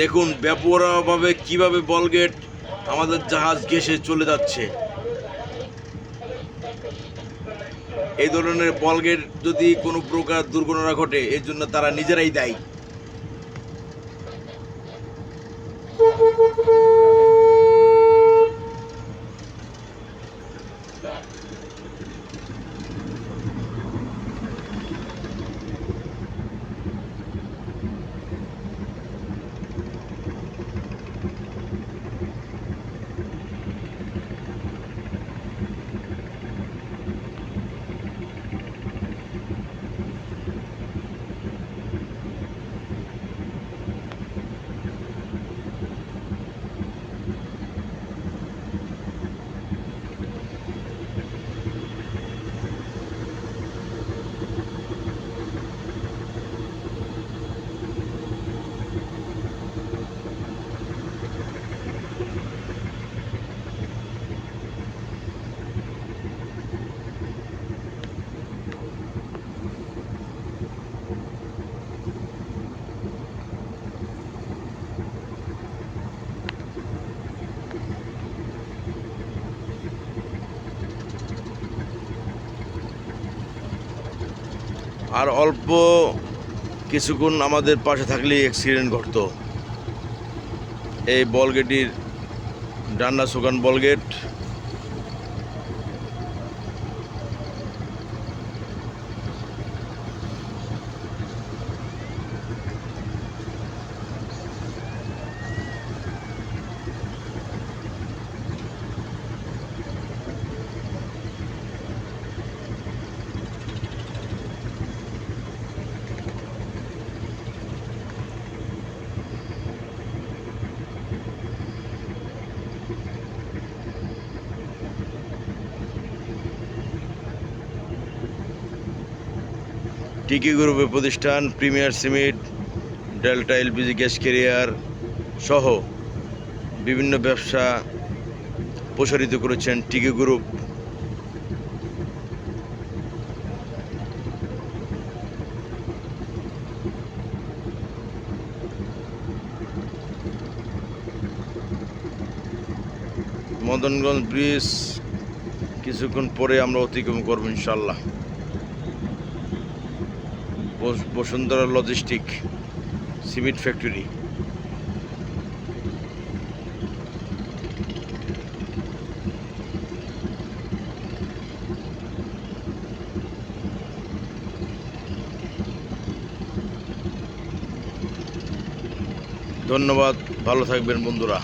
দেখুন, ব্যাপকভাবে কীভাবে বলগেট আমাদের জাহাজ ঘেসে চলে যাচ্ছে। এই ধরনের বলগেট যদি কোনো প্রকার দুর্ঘটনা ঘটে, এর জন্য তারা নিজেরাই দায়ী। আর অল্প কিছুক্ষণ আমাদের পাশে থাকলেই অ্যাক্সিডেন্ট ঘটত। এই বলগেটির ডান্ডা সুগান বলগেট টিকি গ্রুপের প্রতিষ্ঠান, premier cement, Delta LPG gas carrier সহ বিভিন্ন ব্যবসা প্রসারিত করেছেন টিকি গ্রুপ। মদনগঞ্জ ব্রিজ কিছুক্ষণ পরে আমরা অতিক্রম করব ইনশাল্লাহ। বসুন্ধরা লজিস্টিক সিমেন্ট ফ্যাক্টরি ধন্যবাদ ভালো থাকবেন বন্ধুরা।